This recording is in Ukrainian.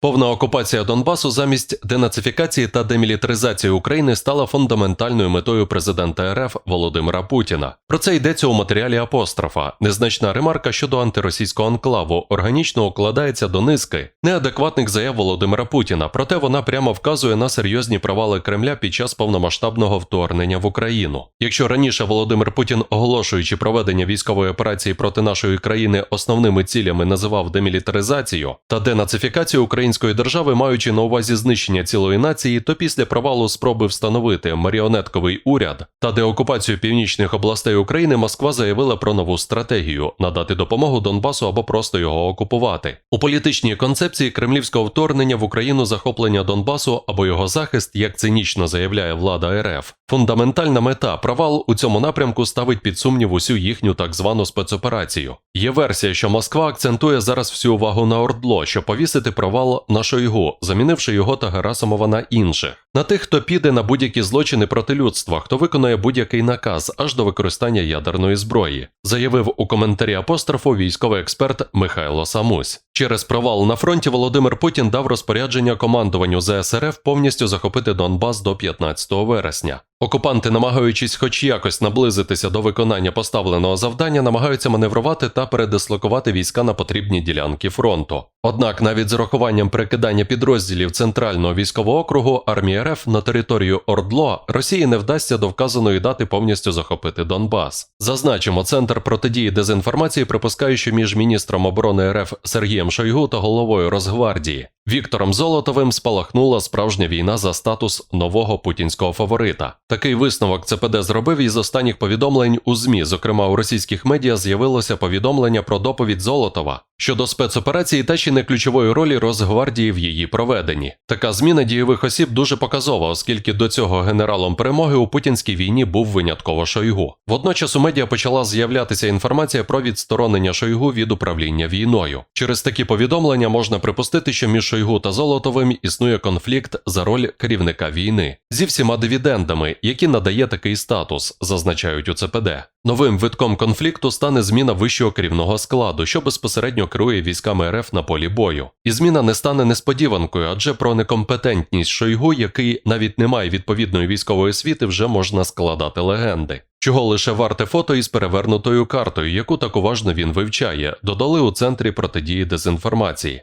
Повна окупація Донбасу замість денацифікації та демілітаризації України стала фундаментальною метою президента РФ Володимира Путіна. Про це йдеться у матеріалі апострофа. Незначна ремарка щодо антиросійського анклаву органічно укладається до низки неадекватних заяв Володимира Путіна. Проте вона прямо вказує на серйозні провали Кремля під час повномасштабного вторгнення в Україну. Якщо раніше Володимир Путін, оголошуючи проведення військової операції проти нашої країни, основними цілями називав демілітаризацію та денацифікацію української держави, маючи на увазі знищення цілої нації, то після провалу спроби встановити маріонетковий уряд та деокупацію північних областей України Москва заявила про нову стратегію надати допомогу Донбасу або просто його окупувати. У політичній концепції кремлівського вторгнення в Україну захоплення Донбасу або його захист, як цинічно заявляє влада РФ. Фундаментальна мета провал у цьому напрямку ставить під сумнів усю їхню так звану спецоперацію. Є версія, що Москва акцентує зараз всю увагу на Ордло, щоб повісити провал на Шойгу, замінивши його та Герасимова на інших. На тих, хто піде на будь-які злочини проти людства, хто виконає будь-який наказ аж до використання ядерної зброї, заявив у коментарі апострофу військовий експерт Михайло Самусь. Через провал на фронті Володимир Путін дав розпорядження командуванню ЗСРФ повністю захопити Донбас до 15 вересня. Окупанти, намагаючись хоч якось наблизитися до виконання поставленого завдання, намагаються маневрувати та передислокувати війська на потрібні ділянки фронту. Однак, навіть з урахуванням перекидання підрозділів центрального військового округу армії РФ на територію Ордло Росії не вдасться до вказаної дати повністю захопити Донбас. Зазначимо, центр протидії дезінформації припускає, що між міністром оборони РФ Сергієм Шойгу та головою Росгвардії Віктором Золотовим спалахнула справжня війна за статус нового путінського фаворита. Такий висновок ЦПД зробив із останніх повідомлень у ЗМІ. Зокрема, у російських медіа з'явилося повідомлення про доповідь Золотова щодо спецоперації та чи не ключової ролі Росгвардії в її проведенні. Така зміна дійових осіб дуже показова, оскільки до цього генералом перемоги у путінській війні був винятково Шойгу. Водночас у медіа почала з'являтися інформація про відсторонення Шойгу від управління війною. Через такі повідомлення можна припустити, що між Шойгу та Золотовим існує конфлікт за роль керівника війни зі всіма дивідендами, які надає такий статус, зазначають у ЦПД. Новим витком конфлікту стане зміна вищого керівного складу, що безпосередньо керує військами РФ на полі бою. І зміна не стане несподіванкою, адже про некомпетентність Шойгу, який навіть не має відповідної військової освіти, вже можна складати легенди. Чого лише варте фото із перевернутою картою, яку так уважно він вивчає, додали у центрі протидії дезінформації.